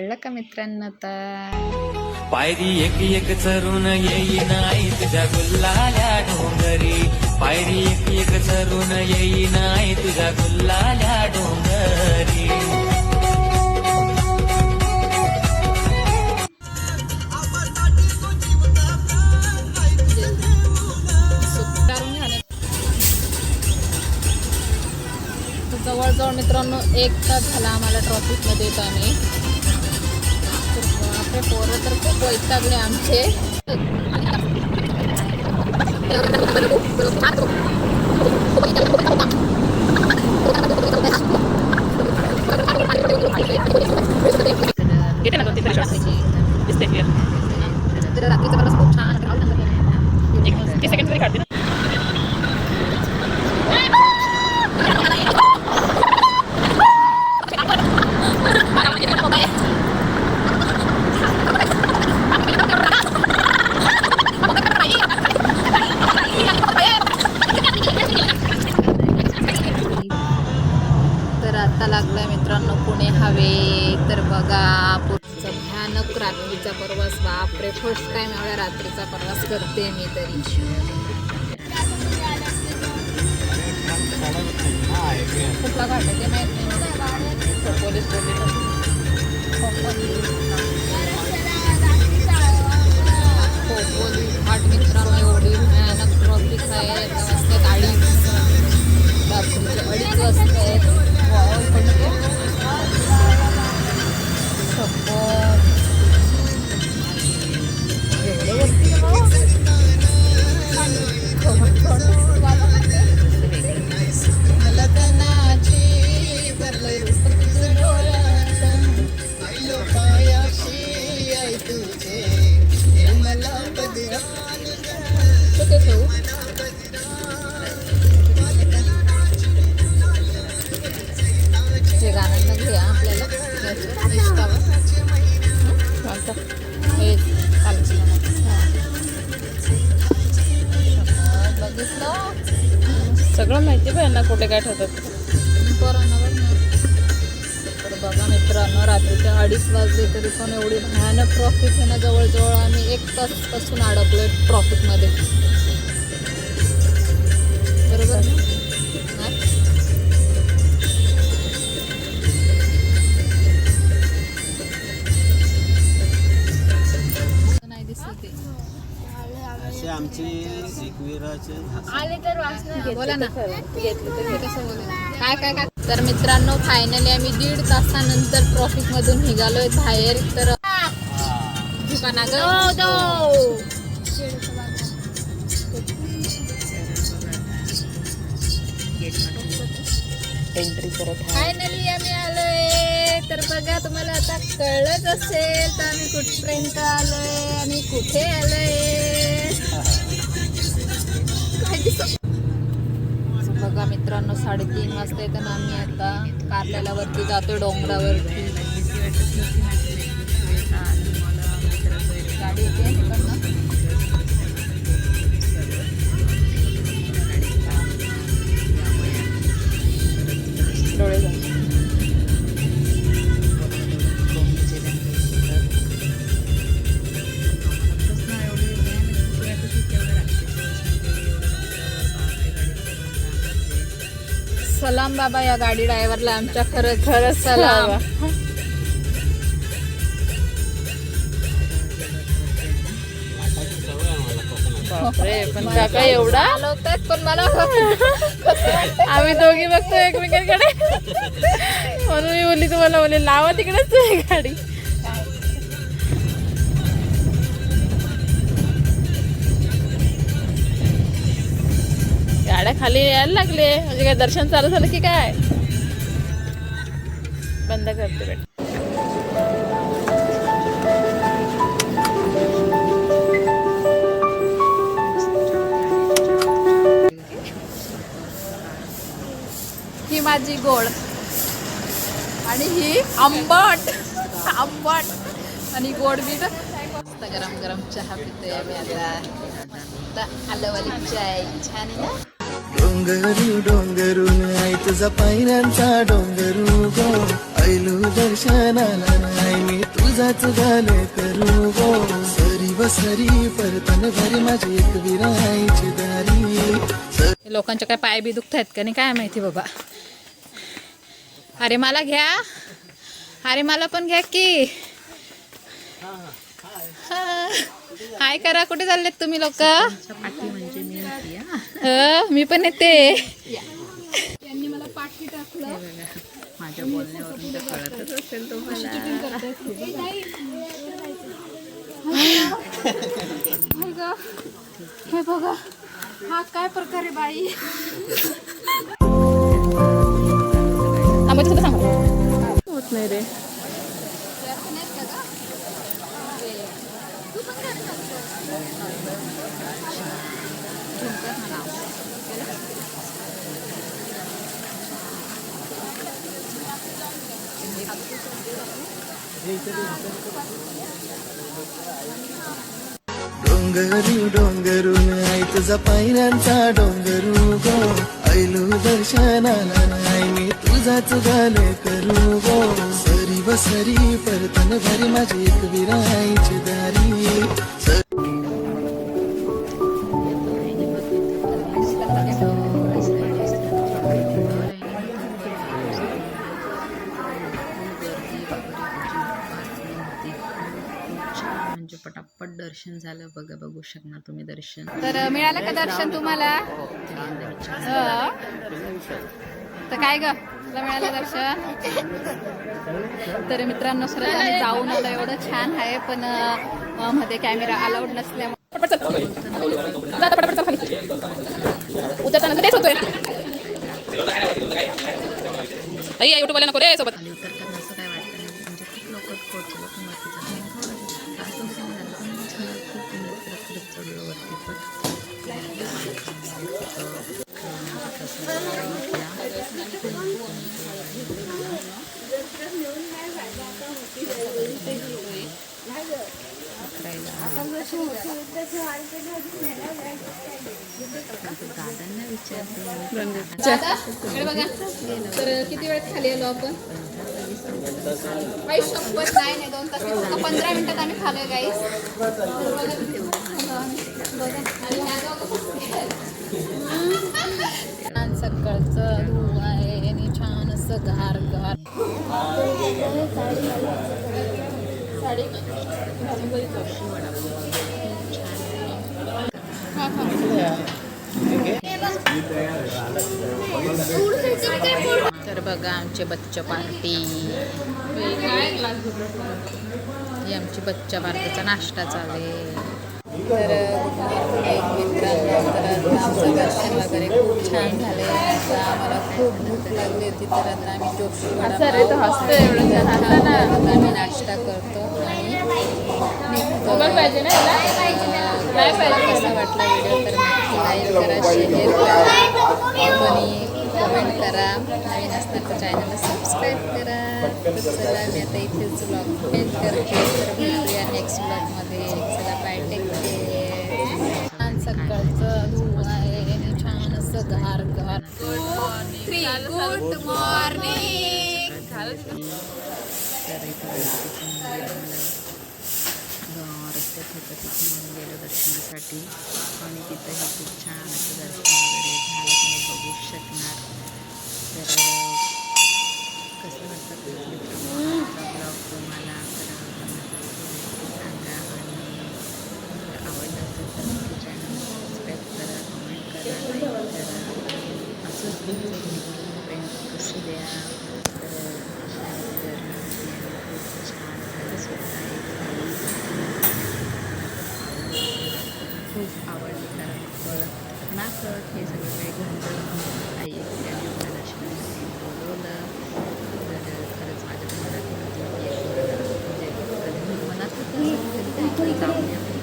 कळलं का मित्रांनो आता पायरी एक एक चरून येईन आई तुझ्या गुल्लाल्या डोंगरी. पायरी एक एक चरून येईन आई तुझ्या गुल्लाल्या डोंगरी. जवळजवळ मित्रांनो एक तास झाला आम्हाला ट्रॉफिकमध्ये येतो आम्ही. बापरे पोरं तर खूप वैतागले आमचे येते ना दोन तीन तरी shots. दिसते clear. तर रात्रीचं मला खूप छान एक तीस सेकंड तरी काढते ना तर आता लागलाय मित्रांनो पुणे हवे. तर बघा पुढचा भयानक रात्रीचा प्रवास. बापरे फर्स्ट टाइम एवढ्या रात्रीचा प्रवास करते मी तरी. कुठला घाट आहे ते माहीत नाही. पोलीस काय ठेवतात पोरांना बघ ना तर बघा मित्रांनो रात्रीच्या अडीच वाजले तरी पण एवढी भयानक ट्रॉफिक आहे ना जवळजवळ आम्ही एक तासपासून अडकलोय ट्रॉफिकमध्ये बरोबर ना हा? नाही दिसत आहे. असे आमचे एकविराचे बोला ना. घेतलं कसं बोलू? काय काय काय? तर मित्रांनो फायनली आम्ही दीड तासानंतर ट्रॉफिक मधून निघालोय बाहेर. तर दुकाना एंट्री करत फायनली आम्ही आलोय. तर बघा तुम्हाला आता कळलंच असेल तर आम्ही कुठपर्यंत आलोय? आणि कुठे आलोय? बघा मित्रांनो साडेतीन वाजता येतं ना आम्ही आता कारल्याला वरती जातो डोंगरावरती. गाडी येते तिकडनं डोळे सलाम बाबा या गाडी ड्रायव्हरला आमच्या खरं खरं सलाम बापरे पण काका एवढा? पण मला आम्ही दोघी बघतो एकमेकांकडे. म्हणून मी बोलली तुम्हाला बोलले लावा तिकडेच गाडी. गाड्या खाली यायला लागले. म्हणजे काय दर्शन चालू झालं की काय? बंद करते बेट ही माझी गोड. आणि ही आंबट. आंबट. आणि गोड मी मस्त गरम गरम चहा पितोय आम्ही आता. मस्त आलंवाली चाय. छान आहे ना? डोंगरू डोंगरून आई तुझा पायऱ्यांचा डोंगरू गो. ऐलू दर्शनाला नाही मी तुझाच झाले करू गो. सरी बसरी परतन भरी माझी एक विरायची दारी. लोकांच्या काय पाय बी दुखत आहेत का नाही काय माहिती बाबा. अरे मला घ्या. अरे मला पण घ्या की. हाय करा कुठे चाललेत तुम्ही लोक? मी पण येते यांनी मला पाठी टाकलं माझ्या बोलण्यावरून तर कळतच असेल तुम्हाला हाय ग. हे बघा हा काय प्रकार आहे बाई डोंगरू डोंगरू आई तुझा पायऱ्यांचा डोंगरू गो. ऐलू दर्शनाला नाही मी तुझाच झाले करू गो. सरी बसरी परतन भरी माझी एक विरायची दारी. दर्शन झालं बघा बघू शकणार तुम्ही दर्शन. तर मिळालं का दर्शन तुम्हाला? हो. तर काय ग? तुला मिळालं दर्शन? तर मित्रांनो आम्ही जाऊन आलो. एवढं छान आहे पण मध्ये कॅमेरा अलाउड नसल्यामुळे. उतरताना तेच होतोय आई युट्यूब वाला नको रे सोबत कलर खूप लवकर खूप चढलो वरती पण दादांना विचारते बघा. तर किती वेळात खाली आलो आपण? काही शपथ नाही नाही दोन तास पंधरा मिनिटात आम्ही खालोय गाईस छान सकाळचं धूळ आहे आणि छान असं घार घार साडी. हा, हा. तर बघा आमचे बच्चा पार्टी ही आमची बच्चा पार्टीचा नाश्ता चालेल तर एक मित्रांनो तर आमचं दर्शन वगैरे खूप छान झाले आता आम्हाला खूप भूक लागली होती तर आता आम्ही जोशी असं आम्ही नाश्ता करतो आणि निघतो. कसा वाटला व्हिडिओ तर नक्की लाईक करा शेअर करा. कोणी कमेंट करा नवीन असणार तर चॅनलला सबस्क्राईब करा. तर चला मी आता इथेच ब्लॉग पेंट करते. तर भेटूया नेक्स्ट ब्लॉगमध्ये चला बाय टेक छान सकाळचं धुवून आहे. छान असं घार घार गुड मॉर्निंग गुड मॉर्निंग रस्त्यात होतं तिथे म्हणून गेलो दर्शनासाठी. आणि तिथंही खूप छान असं दर्शन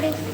crees?